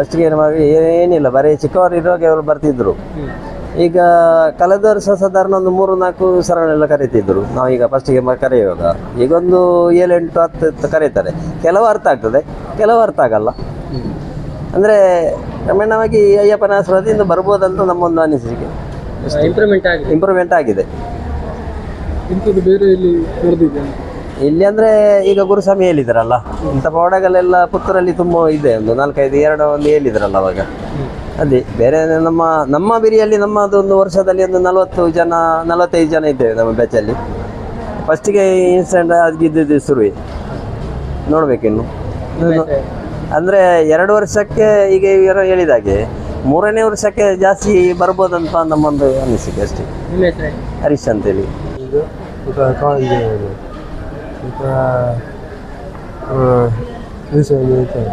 ಫಸ್ಟಿಗೆ ಏನಿಲ್ಲ. ಬರೀ ಚಿಕ್ಕವರು ಇರುವಾಗ ಅವರು ಬರ್ತಿದ್ರು. ಈಗ ಕಳೆದ ವರ್ಷ ಸಾಧಾರಣ ಒಂದು ಮೂರು ನಾಲ್ಕು ಸರಣೆಲ್ಲ ಕರೀತಿದ್ರು. ನಾವು ಈಗ ಫಸ್ಟಿಗೆ ಕರೆಯುವಾಗ. ಈಗ ಒಂದು ಏಳೆಂಟು ಹತ್ತು ಕರೀತಾರೆ. ಕೆಲವು ಅರ್ಥ ಆಗ್ತದೆ ಕೆಲವು ಅರ್ಥ ಆಗಲ್ಲ. ಅಂದರೆ ಕ್ರಮೇಣವಾಗಿ ಅಯ್ಯಪ್ಪನ ಆಶೀರ್ವಾದದಿಂದ ಬರ್ಬೋದಂತ ನಮ್ಮೊಂದು ಅನಿಸಿಕೆ. ಇಂಪ್ರೂವ್ಮೆಂಟ್ ಆಗಿದೆ. ಇಂಪ್ರೂವ್ಮೆಂಟ್ ಆಗಿದೆ. ಬೇರೆ ಇಲ್ಲಿ ಇಲ್ಲಿ ಅಂದ್ರೆ ಈಗ ಗುರುಸ್ವಾಮಿ ಹೇಳಿದ್ರಲ್ಲ ಇಂಥ ಪವಾಡಗಳೆಲ್ಲ ಪುತ್ತೂರಲ್ಲಿ ತುಂಬ ಇದೆ ಒಂದು ನಾಲ್ಕೈದು ಎರಡು ಒಂದು ಹೇಳಿದ್ರಲ್ಲ ಅವಾಗ. ಅದೇ ಬೇರೆ ನಮ್ಮ ನಮ್ಮ ಬಿರಿಯಲ್ಲಿ ನಮ್ಮದು ಒಂದು ವರ್ಷದಲ್ಲಿ ಒಂದು ನಲವತ್ತು ಜನ ನಲವತ್ತೈದು ಜನ ಇದ್ದೇವೆ ನಮ್ಮ ಬ್ಯಾಚಲ್ಲಿ ಫಸ್ಟಿಗೆ ಇನ್ಸಿಡೆಂಟ್ ಆಗಿದ್ದು ಶುರುವೆ. ನೋಡಬೇಕಿನ್ನು. ಅಂದರೆ ಎರಡು ವರ್ಷಕ್ಕೆ ಈಗ ಇವರು ಹೇಳಿದಾಗೆ ಮೂರನೇ ವರ್ಷಕ್ಕೆ ಜಾಸ್ತಿ ಬರ್ಬೋದಂತ ನಮ್ಮೊಂದು ಅನಿಸಿಕೆ ಅಷ್ಟೇ. ನಿಮ್ಮ ಹೆಸರು ಹರೀಶ್ ಅಂತೇಳಿ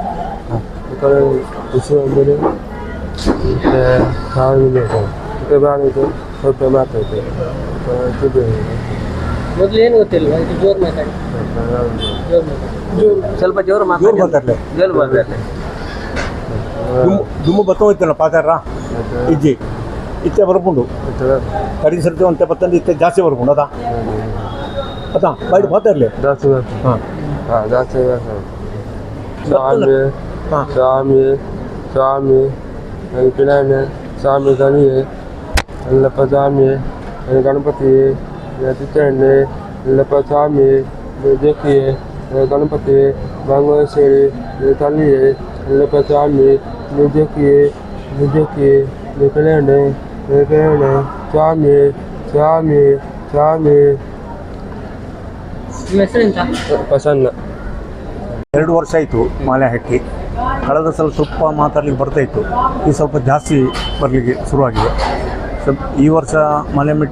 ಮೊದಲು ಏನು ಗೊತ್ತಿಲ್ವಾ ಇದು ಜೋರ್ ಮಾತಾಡಿ ಜೋರ್ ಮಾತಾಡಿ ಸ್ವಲ್ಪ ಜೋರು ಮಾತಾಡಲಿ ಜೋರು ಮಾತಾಡಲಿ ದುಮ್ಮು ಬತ್ತ ಹೋಯ್ತಲ್ಲ ಪಾತಾರ ಇಜ್ಜಿ ಇತ್ತೆ ಬರ್ಕೊಂಡು ಕಡಿಮೆ ಸರ್ತಿ ಬತ್ತಂದು ಇತ್ತೆ ಜಾಸ್ತಿ ಬರ್ಕೊಂಡು ಅದಾ ಅದಾ ಬೈಟ್ ಪಾತ ಇರಲಿ ಹಾಂ ಸ್ವಾಮಿ ಹಾಂ ಸ್ವಾಮಿ ಸ್ವಾಮಿ ನನಗೆ ಪಿಲಾನೆ ಸ್ವಾಮಿ ಗಣಿಯೇ ಎಲ್ಲಪ್ಪ ಸ್ವಾಮಿ ನನಗೆ ಗಣಪತಿ ತಿತ್ತಣ್ಣೆ ಎಲ್ಲಪ್ಪ ಸ್ವಾಮಿ ದೇಕಿಯೇ ಗಣಪತಿ ಗಂಗೋಶ್ವರಿ ತಲ್ಲಿಯೇ ಎಲ್ಲಪ್ಪ ಸ್ವಾಮಿ ನಿಜಕ್ಕಿಯೇ ನಿಜಕ್ಕಿಯೇ ಪಿಲಾನೆ ಪಿಲಾನೆ ಸ್ವಾಮಿ ಸ್ವಾಮಿ ಸ್ವಾಮಿ ನಿಮ್ಮ ಪ್ರಸನ್ನ. ಎರಡು ವರ್ಷ ಆಯಿತು ಮಾಲೆ ಹಾಕಿ. ಕಳೆದ ಸಲ ಸ್ವಲ್ಪ ಮಾತಾಡ್ಲಿಕ್ಕೆ ಬರ್ತಾ ಇತ್ತು. ಈ ಸ್ವಲ್ಪ ಜಾಸ್ತಿ ಬರಲಿಕ್ಕೆ ಶುರುವಾಗಿದೆ. ಸ್ವಲ್ಪ ಈ ವರ್ಷ ಮಲೆ ಮೆಟ್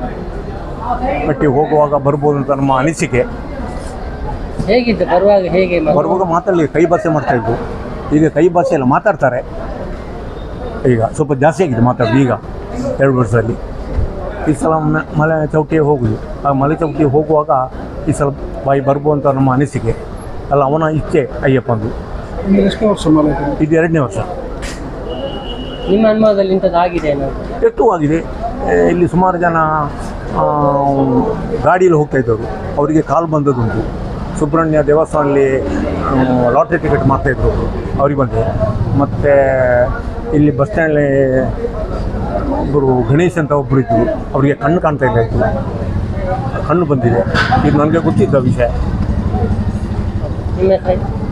ಮೆಟ್ಟಿ ಹೋಗುವಾಗ ಬರ್ಬೋದು ಅಂತ ನಮ್ಮ ಅನಿಸಿಕೆ. ಹೇಗಿತ್ತು? ಬರುವಾಗ ಹೇಗೆ ಬರುವಾಗ ಮಾತಾಡಲಿಕ್ಕೆ ಕೈ ಭಾಷೆ ಮಾಡ್ತಾ ಇದ್ದು ಈಗ ಕೈ ಭಾಷೆ ಎಲ್ಲ ಮಾತಾಡ್ತಾರೆ. ಈಗ ಸ್ವಲ್ಪ ಜಾಸ್ತಿ ಆಗಿದೆ ಮಾತಾಡೋದು ಈಗ ಎರಡು ವರ್ಷದಲ್ಲಿ. ಈ ಸಲ ಮ- ಮಲೆ ಚೌಕಿಗೆ ಹೋಗುದು. ಆ ಮಲೆ ಚೌಕಿಗೆ ಹೋಗುವಾಗ ಈ ಸಲ ಬಾಯಿ ಬರ್ಬೋದು ಅಂತ ನಮ್ಮ ಅನಿಸಿಕೆ. ಅಲ್ಲ ಅವನ ಇಚ್ಛೆ ಅಯ್ಯಪ್ಪಂದು. ಎಷ್ಟು ವರ್ಷ. ಇದು ಎರಡನೇ ವರ್ಷ ನಿಮ್ಮ ಅನುಭವದಲ್ಲಿ ಇಂಥದ್ದು ಆಗಿದೆ ಎಷ್ಟು ಆಗಿದೆ ಇಲ್ಲಿ ಸುಮಾರು ಜನ ಗಾಡಿಯಲ್ಲಿ ಹೋಗ್ತಾ ಇದ್ದವರು. ಅವರಿಗೆ ಕಾಲು ಬಂದದ್ದುಂಟು. ಸುಬ್ರಹ್ಮಣ್ಯ ದೇವಸ್ಥಾನದಲ್ಲಿ ಲಾಟ್ರಿ ಟಿಕೆಟ್ ಮಾಡ್ತಾಯಿದ್ರು ಅವ್ರಿಗೆ ಬಂದಿದೆ ಮತ್ತು ಇಲ್ಲಿ ಬಸ್ ಸ್ಟ್ಯಾಂಡಲ್ಲಿ ಒಬ್ಬರು ಗಣೇಶ್ ಅಂತ ಒಬ್ಬರು ಇದ್ದರು ಅವರಿಗೆ ಕಣ್ಣು ಕಾಣ್ತಾ ಇದ್ದಾಯಿತು ಇತ್ತು. ಕಣ್ಣು ಬಂದಿದೆ. ಇದು ನನಗೆ ಗೊತ್ತಿದ್ದ ವಿಷಯ.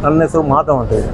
ನನ್ನ ಹೆಸರು ಮಾಧವ್ ಅಂತ ಇದೆ